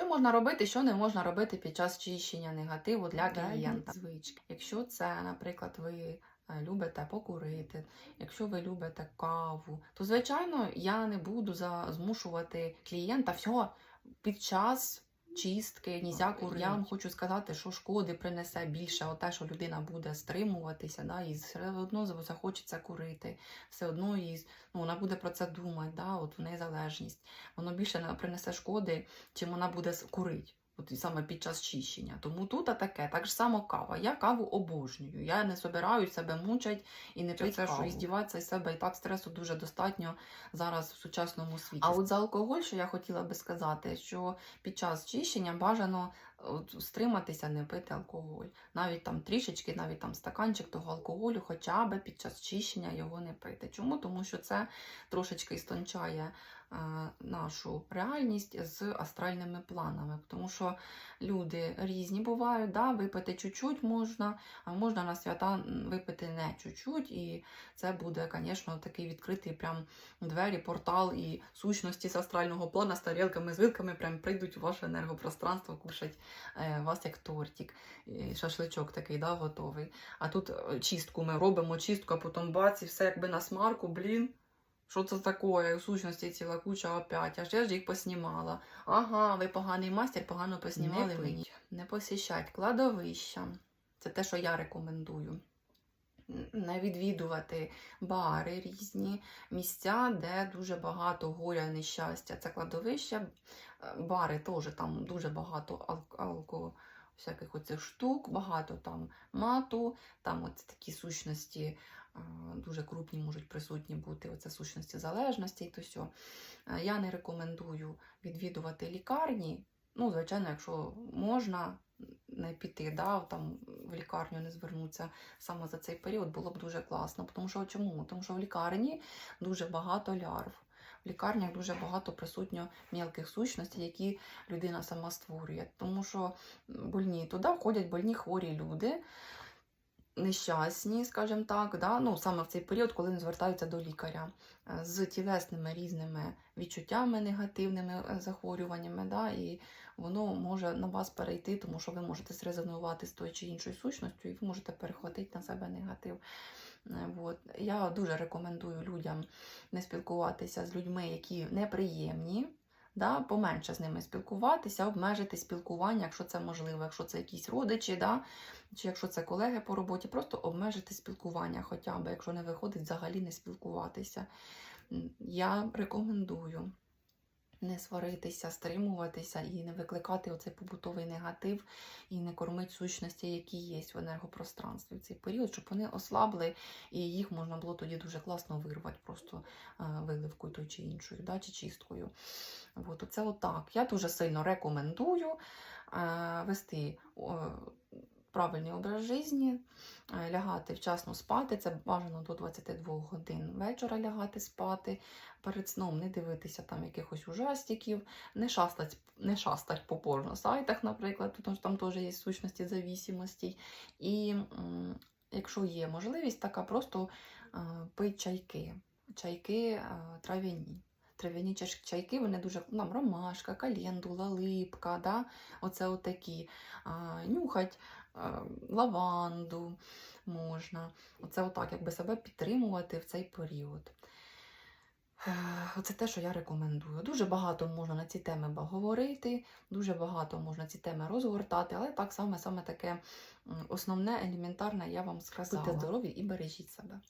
Що можна робити, що не можна робити під час чищення негативу для клієнта? Звички. Якщо це, наприклад, ви е, любите покурити, якщо ви любите каву, то звичайно я не буду за змушувати клієнта всього під час. Чистки, нізя вам хочу сказати, що шкоди принесе більше те, що людина буде стримуватися, да, і все одно захочеться курити, все одно і, ну, вона буде про це думати, да, от в неї залежність. Воно більше принесе шкоди, чим вона буде курити. От і саме під час чищення. Тому тут таке, так ж само кава. Я каву обожнюю. Я не собираюсь себе мучать і не пити каву. І здіватися із себе і так стресу дуже достатньо зараз в сучасному світі. А от за алкоголь, що я хотіла би сказати, що під час чищення бажано стриматися, не пити алкоголь. Навіть там трішечки, навіть там стаканчик того алкоголю, хоча б під час чищення його не пити. Чому? Тому що це трошечки істончає е, нашу реальність з астральними планами. Тому що люди різні бувають, да? випити чуть-чуть можна, а можна на свята випити не чуть-чуть, і це буде, звісно, такий відкритий прям двері, портал і сущності з астрального плана з тарілками, з вилками прям прийдуть у ваше енергопространство кушать е, вас як тортик. Шашличок такий, да, готовий. А тут е, чистку ми робимо, чистку, а потім бац, і все якби на смарку, блін. Що це таке? У сущності ціла куча опять. Аж я ж їх поснімала. Ага, ви поганий мастер, погано поснімали Не. Не посіщать кладовища. Це те, що я рекомендую. Відвідувати бари різні, місця, де дуже багато горя, нещастя. Це кладовище, Е, бари теж там дуже багато ал- алко, всяких оцих штук, багато там мату, там от такі сущності е, дуже крупні можуть присутні бути. Оце сущності залежності і то сьо. Е, Я не рекомендую відвідувати лікарні. Ну, звичайно, якщо можна не піти, да, там в лікарню не звернутися саме за цей період, було б дуже класно. Тому що чому? Тому що в лікарні дуже багато лярв. В лікарнях дуже багато присутньо мілких сущностей, які людина сама створює. Тому що больні туди входять больні хворі люди, нещасні, скажімо так, да? ну, саме в цей період, коли не звертаються до лікаря е, з тілесними різними відчуттями, негативними е, захворюваннями, да? і воно може на вас перейти, тому що ви можете зрезонувати з тою чи іншою сущністю, і ви можете перехватити на себе негатив. Е, От. Я дуже рекомендую людям не спілкуватися з людьми, які неприємні. Да, поменше з ними спілкуватися, обмежити спілкування, якщо це можливо, якщо це якісь родичі, да, чи якщо це колеги по роботі, просто обмежити спілкування хоча б, якщо не виходить, взагалі не спілкуватися. Я рекомендую не сваритися, стримуватися і не викликати оцей побутовий негатив і не кормити сущності, які є в енергопространстві в цей період, щоб вони ослабли, і їх можна було тоді дуже класно вирвати просто е, виливкою той чи іншою, да, чи чисткою. От, оце отак. Я дуже сильно рекомендую е, вести правильний образ життя, е, лягати вчасно спати. Це бажано до 22 годин вечора лягати спати. Перед сном не дивитися там якихось ужастиків, не шастать, не шастать по порносайтах, наприклад, тому що там теж є сущності завісимостей. І якщо є можливість, така просто е, пить чайки. Чайки е, трав'яні. Трав'яні чайки, вони дуже там, ромашка, календула, липка, да? оце отакі. А, нюхать а, лаванду можна. Оце отак, якби себе підтримувати в цей період. Оце те, що я рекомендую. Дуже багато можна на ці теми говорити, дуже багато можна ці теми розгортати, але так саме, саме таке основне, елементарне я вам сказала. Будьте здорові і бережіть себе.